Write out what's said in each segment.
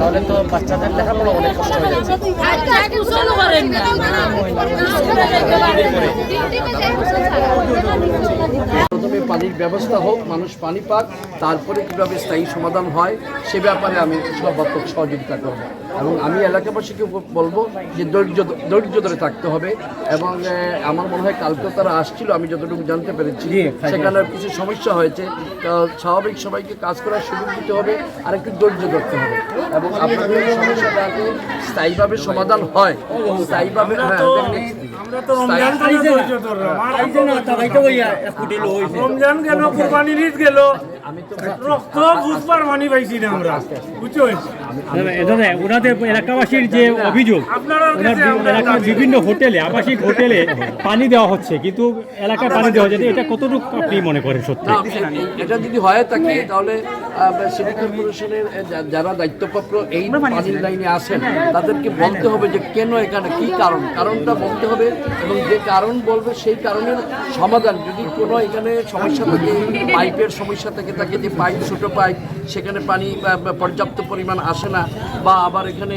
তাহলে তো বাচ্চাদের লেখাপড়া অনেক কষ্ট হয়ে প্রথমে পানির ব্যবস্থা হোক, মানুষ পানি পাক, তারপরে কীভাবে স্থায়ী সমাধান হয়, সে ব্যাপারে আমি সর্বাত্মক সহযোগিতা করব। এবং আমি এলাকাবাসীকে বলব যে ধৈর্য ধৈর্য ধরে থাকতে হবে এবং আমার মনে হয় কালকে তারা আসছিল আমি যতটুকু জানতে পেরেছি। সেখানে কিছু সমস্যা হয়েছে তো স্বাভাবিক সবাইকে কাজ করার সুযোগ দিতে হবে আর একটু ধৈর্য ধরতে হবে। এবং আপনাদের সমস্যাটা যাতে স্থায়ীভাবে সমাধান হয়। স্থায়ীভাবে হ্যাঁ, আমরা তো রমজান কেন? গেল কুরবানির ঈদ গেল? মানি আমরা। বুঝছ? দাদা ওনাদের এলাকাবাসীর যে অভিযোগ এলাকার বিভিন্ন হোটেলে আবাসিক হোটেলে পানি দেওয়া হচ্ছে কিন্তু এলাকায় পানি দেওয়া যাচ্ছে এটা কতটুকু আপনি মনে করেন সত্যি? এটা যদি হয় তাকে তাহলে সিটি কর্পোরেশনের যারা দায়িত্বপ্রাপ্ত এই পানির লাইনে আসেন তাদেরকে বলতে হবে যে কেন এখানে কি কারণ? কারণটা বলতে হবে এবং যে কারণ বলবে সেই কারণের সমাধান। যদি কোনো এখানে সমস্যা থাকে পাইপের সমস্যা থাকে থাকে যে পাইপ ছোট পাইপ সেখানে পানি পর্যাপ্ত পরিমাণ আসে না বা আবার এখানে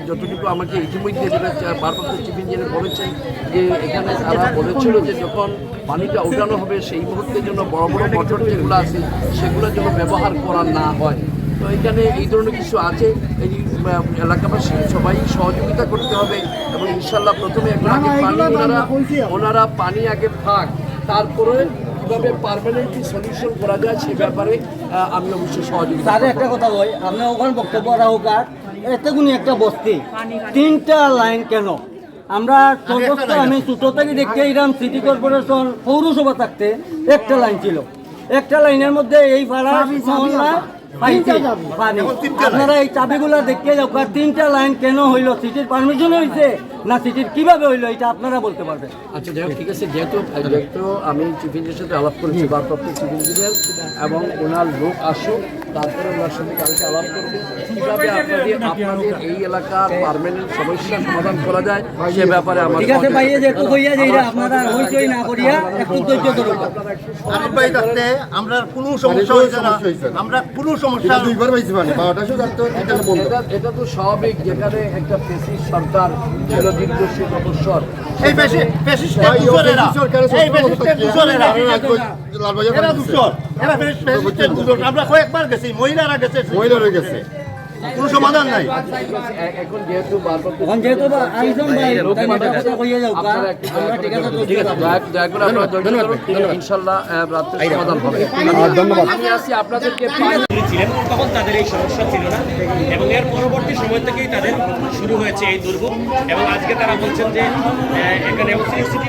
যতটুকু আমাকে ইতিমধ্যে যেটা চা- ভারপ্রাপ্ত চিফ ইঞ্জিনিয়ার বলেছেন যে এখানে তারা বলেছিল যে যখন পানিটা উঠানো হবে সেই মুহূর্তে জন্য বড় বড় মোটর যেগুলো আছে সেগুলো যেন ব্যবহার করা না হয়। তো এখানে এই ধরনের কিছু আছে। এই এলাকাবাসী সবাই সহযোগিতা করতে হবে এবং ইনশাল্লাহ প্রথমে আগে পানি ওনারা ওনারা পানি আগে থাক। তারপরে কীভাবে পারমানেন্টলি সলিউশন করা যায় সে ব্যাপারে আমি অবশ্যই সহযোগিতা তারে করব। একটা কথা কই আপনি ওখানে বক্তব্য রাখুক আর এতগুনি একটা বস্তি তিনটা লাইন কেন? আমরা সর্বোচ্চ আমি ছোট থেকে দেখতে এরাম সিটি কর্পোরেশন পৌরসভা থাকতে একটা লাইন ছিল। একটা লাইনের মধ্যে এই ভাড়া মহল্লা আপনারা এই চাবিগুলো দেখতে যাও তিনটা লাইন কেন হইল? সিটির পারমিশন হয়েছে না সিটির কীভাবে হইল? এটা আপনারা বলতে পারবেন। আচ্ছা যাই ঠিক আছে। যেহেতু যেহেতু আমি চিফ ইঞ্জিনিয়ার সাথে আলাপ করেছি ভারপ্রাপ্ত চিফ ইঞ্জিনিয়ার এবং ওনার লোক আসুক তারপরে ওনার সঙ্গে কালকে আলাপ করবে। কীভাবে আপনাদের আপনাদের এই এলাকার পার্মানেন্ট সমস্যার সমাধান করা যায় সে ব্যাপারে আমার ঠিক আছে ভাইয়া যেহেতু হইয়া যাইরা আপনারা হইচই না করিয়া একটু ধৈর্য ধরুন। আরিফ ভাই থাকতে আমরা কোনো সমস্যা হয়েছে না। আমরা কোনো সমস্যা দুইবার পাইছি পানি বারোটা শো থাকতো এটা বন্ধ। এটা তো স্বাভাবিক যেখানে একটা ফেসিস সরকার ছিল দীর্ঘ বছর। এই বেশি বেশিস্টের দূষণেরা এই বেশিস্টের দূষণেরা লালবাজার আমরা কয়েকবার গেছি মহিলারা গেছে। মহিলারা গেছে। কোনো সমাধান নাই। এখন যেহেতু এখন যেহেতু ভাই কথা কইয়া যাও কা আপনারা একটু আমরা ঠিক আছে দয়া দয়া করে আপনারা ধৈর্য ধরুন ইনশাল্লাহ আহ, সমাধান হবে। ধন্যবাদ আমি আসি আপনাদেরকে ছিলেন তখন তাদের এই সমস্যা ছিল না। এবং এর পরবর্তী সময় থেকেই তাদের শুরু হয়েছে এই দুর্ভোগ। এবং আজকে তারা বলছেন যে এখানে সিটি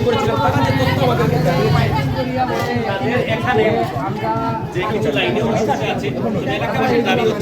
করেছিলাম তারা যে তথ্য আমাদেরকে তাদের এখানে যে কিছু লাইনে আছে এলাকাবাসীর দাবি হচ্ছে